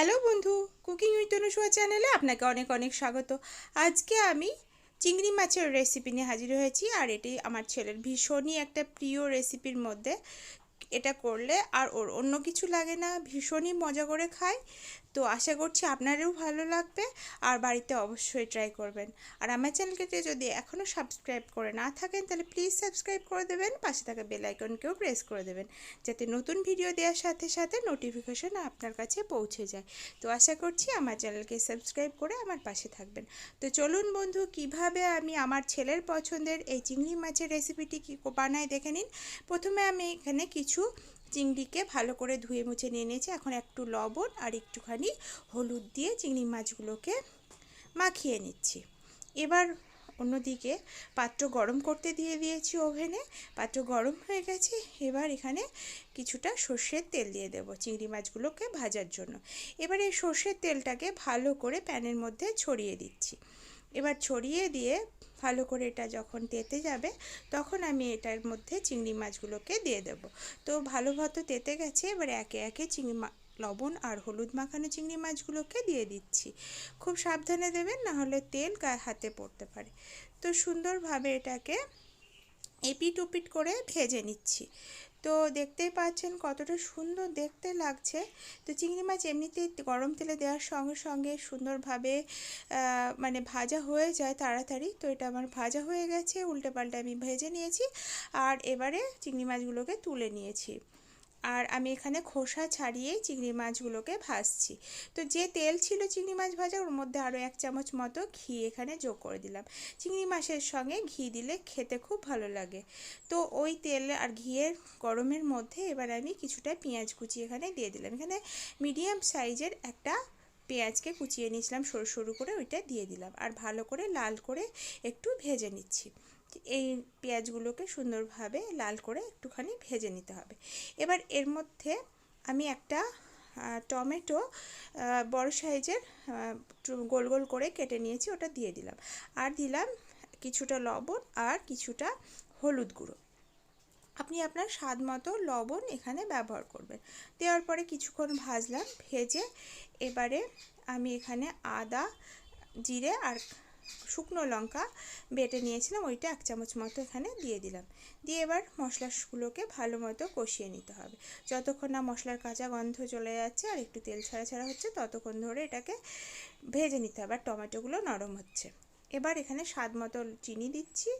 Hello বন্ধু, cooking with Anusuya চ্যানেলে আপনাকে অনেক অনেক স্বাগত। আজকে আমি চিংড়ি মাছের রেসিপি নিয়ে হাজির হয়েছি আর এটি আমার ছেলের ভীষণই একটা প্রিয় রেসিপির মধ্যে। এটা করলে আর ওর অন্য কিছু লাগে না, ভীষণই মজা করে খায়। তো আশা করছি আপনারও ভালো লাগবে, আর বাড়িতে অবশ্যই ট্রাই করবেন। আর আমার চ্যানেলকে যদি এখনও সাবস্ক্রাইব করে না থাকেন, তাহলে প্লিজ সাবস্ক্রাইব করে দেবেন, পাশে থাকা বেল আইকনকেও প্রেস করে দেবেন, যাতে নতুন ভিডিও দেওয়ার সাথে সাথে নোটিফিকেশন আপনার কাছে পৌঁছে যায়। তো আশা করছি আমার চ্যানেলকে সাবস্ক্রাইব করে আমার পাশে থাকবেন। তো চলুন বন্ধু, কীভাবে আমি আমার ছেলের পছন্দের এই চিংড়ি মাছের রেসিপিটি কী বানাই দেখে নিন। প্রথমে আমি এখানে কিছু চিংড়িকে ভালো করে ধুয়ে মুছে নিয়ে নিয়েছি। এখন একটু লবণ আর একটুখানি হলুদ দিয়ে চিংড়ি মাছগুলোকে মাখিয়ে নিচ্ছি। এবার অন্যদিকে পাত্র গরম করতে দিয়ে দিয়েছি ওভেনে। পাত্র গরম হয়ে গেছে, এবার এখানে কিছুটা সর্ষের তেল দিয়ে দেব চিংড়ি মাছগুলোকে ভাজার জন্য। এবার এই সর্ষের তেলটাকে ভালো করে প্যানের মধ্যে ছড়িয়ে দিচ্ছি। এবার ছড়িয়ে দিয়ে ভালো করে এটা যখন তেতে যাবে, তখন আমি এটার মধ্যে চিংড়ি মাছগুলোকে দিয়ে দেব। তো ভালো মতো তেতে গেছে, এবার একে একে চিংড়ি মা, লবণ আর হলুদ মাখানো চিংড়ি মাছগুলোকে দিয়ে দিচ্ছি। খুব সাবধানে দেবেন নাহলে তেল গায়ে হাতে পড়তে পারে। তো সুন্দরভাবে এটাকে এপিট ওপিট করে ভেজে নিচ্ছি। তো দেখতেই পাচ্ছেন কতটা সুন্দর দেখতে লাগছে। তো চিংড়ি মাছ এমনিতেই গরম তেলে দেওয়ার সঙ্গে সঙ্গে সুন্দরভাবে মানে ভাজা হয়ে যায় তাড়াতাড়ি। তো এটা আমার ভাজা হয়ে গেছে, উল্টে পাল্টে আমি ভেজে নিয়েছি। আর এবারে চিংড়ি মাছগুলোকে তুলে নিয়েছি। আর আমি এখানে খোসা ছাড়িয়েই চিংড়ি মাছগুলোকে ভাজছি। তো যে তেল ছিল চিংড়ি মাছ ভাজা, ওর মধ্যে আরও এক চামচ মতো ঘি এখানে যোগ করে দিলাম। চিংড়ি মাছের সঙ্গে ঘি দিলে খেতে খুব ভালো লাগে। তো ওই তেল আর ঘিয়ের গরমের মধ্যে এবার আমি কিছুটা পেঁয়াজ কুচি এখানে দিয়ে দিলাম। এখানে মিডিয়াম সাইজের একটা পেঁয়াজকে কুচিয়ে নিয়েছিলাম সরু সরু করে, ওইটা দিয়ে দিলাম। আর ভালো করে লাল করে একটু ভেজে নিচ্ছি। এই পেঁয়াজগুলোকে সুন্দরভাবে লাল করে একটুখানি ভেজে নিতে হবে। এবার এর মধ্যে আমি একটা টমেটো বড় সাইজের গোল গোল করে কেটে নিয়েছি, ওটা দিয়ে দিলাম। আর দিলাম কিছুটা লবণ আর কিছুটা হলুদ গুঁড়ো। আপনি আপনার স্বাদ মতো লবণ এখানে ব্যবহার করবেন। দেওয়ার পরে কিছুক্ষণ ভাজলাম, ভেজে এবারে আমি এখানে আদা, জিরে আর শুকনো লঙ্কা বেটে নিয়েছিলাম, ওইটা এক চামচ মতো এখানে দিয়ে দিলাম। দিয়ে এবার মশলাগুলোকে ভালো মতো কষিয়ে নিতে হবে। যতক্ষণ না মশলার কাঁচা গন্ধ চলে যাচ্ছে আর একটু তেল ছাড়া ছাড়া হচ্ছে, ততক্ষণ ধরে এটাকে ভেজে নিতে হবে আর টমেটোগুলো নরম হচ্ছে। এবার এখানে স্বাদ মতো চিনি দিচ্ছি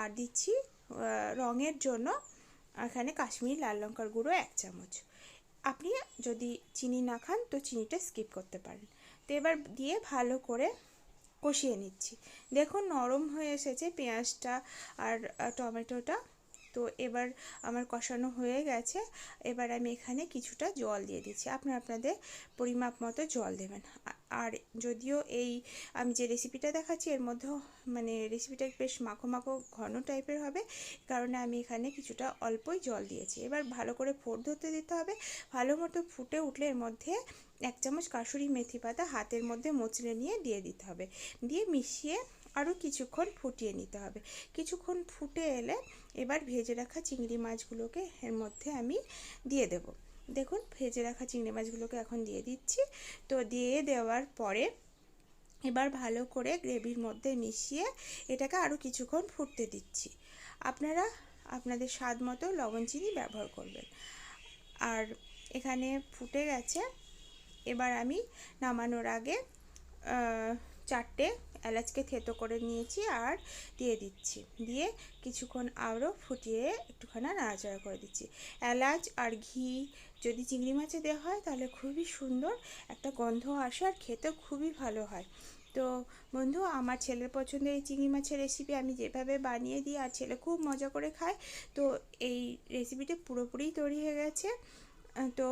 আর দিচ্ছি রঙের জন্য এখানে কাশ্মীরি লাল লঙ্কার গুঁড়ো এক চামচ। আপনি যদি চিনি না খান তো চিনিটা স্কিপ করতে পারেন। তো এবার দিয়ে ভালো করে কষিয়ে নিচ্ছি। দেখুন নরম হয়ে এসেছে পেঁয়াজটা আর টমেটোটা। তো এবার আমার কষানো হয়ে গেছে। এবার আমি এখানে কিছুটা জল দিয়ে দিচ্ছি। আপনার আপনাদের পরিমাপ মতো জল দেবেন। আর যদিও এই আমি যে রেসিপিটা দেখাচ্ছি, এর মধ্যেও মানে রেসিপিটা বেশ মাখো মাখো ঘন টাইপের হবে কারণে আমি এখানে কিছুটা অল্পই জল দিয়েছি। এবার ভালো করে ফোট ধরতে দিতে হবে। ভালো মতো ফুটে উঠলে এর মধ্যে এক চামচ কাসুরি মেথি পাতা হাতের মধ্যে মোচড়ে নিয়ে দিয়ে দিতে হবে। দিয়ে মিশিয়ে আরও কিছুক্ষণ ফুটিয়ে নিতে হবে। কিছুক্ষণ ফুটে এলে এবার ভেজে রাখা চিংড়ি মাছগুলোকে এর মধ্যে আমি দিয়ে দেব। দেখুন, ভেজে রাখা চিংড়ি মাছগুলোকে এখন দিয়ে দিচ্ছি। তো দিয়ে দেওয়ার পরে এবার ভালো করে গ্রেভির মধ্যে মিশিয়ে এটাকে আরও কিছুক্ষণ ফুটতে দিচ্ছি। আপনারা আপনাদের স্বাদ মতো লবণ চিনি ব্যবহার করবেন। আর এখানে ফুটে গেছে। এবার আমি নামানোর আগে চারটে এলাচকে থেতো করে নিয়েছি আর দিয়ে দিচ্ছি। দিয়ে কিছুক্ষণ আরও ফুটিয়ে একটুখানি নাড়াচাড়া করে দিচ্ছি। এলাচ আর ঘি যদি চিংড়ি মাছে দেওয়া হয় তাহলে খুবই সুন্দর একটা গন্ধ আসে আর খেতে খুবই ভালো হয়। তো বন্ধু, আমার ছেলের পছন্দের এই চিংড়ি মাছের রেসিপি আমি যেভাবে বানিয়ে দিই আর ছেলে খুব মজা করে খায়, তো এই রেসিপিটা পুরোপুরি তৈরি হয়ে গেছে। তো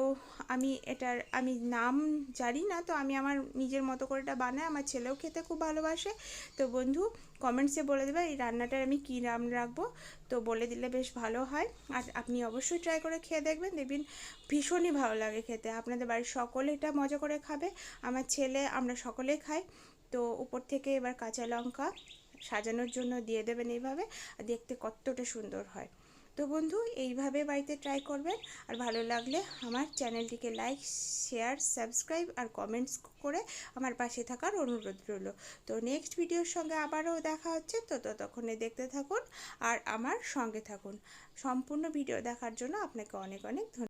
আমি এটার, আমি নাম জানি না, তো আমি আমার নিজের মতো করে এটা বানাই। আমার ছেলেও খেতে খুব ভালোবাসে। তো বন্ধু কমেন্টসে বলে দেবে এই রান্নাটার আমি কী নাম রাখব। তো বলে দিলে বেশ ভালো হয়। আর আপনি অবশ্যই ট্রাই করে খেয়ে দেখবেন। দেখবেন ভীষণই ভালো লাগে খেতে। আপনাদের বাড়ির সকলে এটা মজা করে খাবে। আমার ছেলে, আমরা সকলে খাই। তো উপর থেকে এবার কাঁচা লঙ্কা সাজানোর জন্য দিয়ে দেবেন এইভাবে। দেখতে কতটা সুন্দর হয়। তো বন্ধু, এইভাবে বাড়িতে ট্রাই করবেন। আর ভালো লাগলে আমার চ্যানেলটিকে লাইক শেয়ার সাবস্ক্রাইব আর কমেন্টস করে আমার পাশে থাকার অনুরোধ রইল। তো নেক্সট ভিডিওর সঙ্গে আবারও দেখা হচ্ছে। তো ততক্ষণে দেখতে থাকুন আর আমার সঙ্গে থাকুন। সম্পূর্ণ ভিডিও দেখার জন্য আপনাকে অনেক অনেক ধন্যবাদ।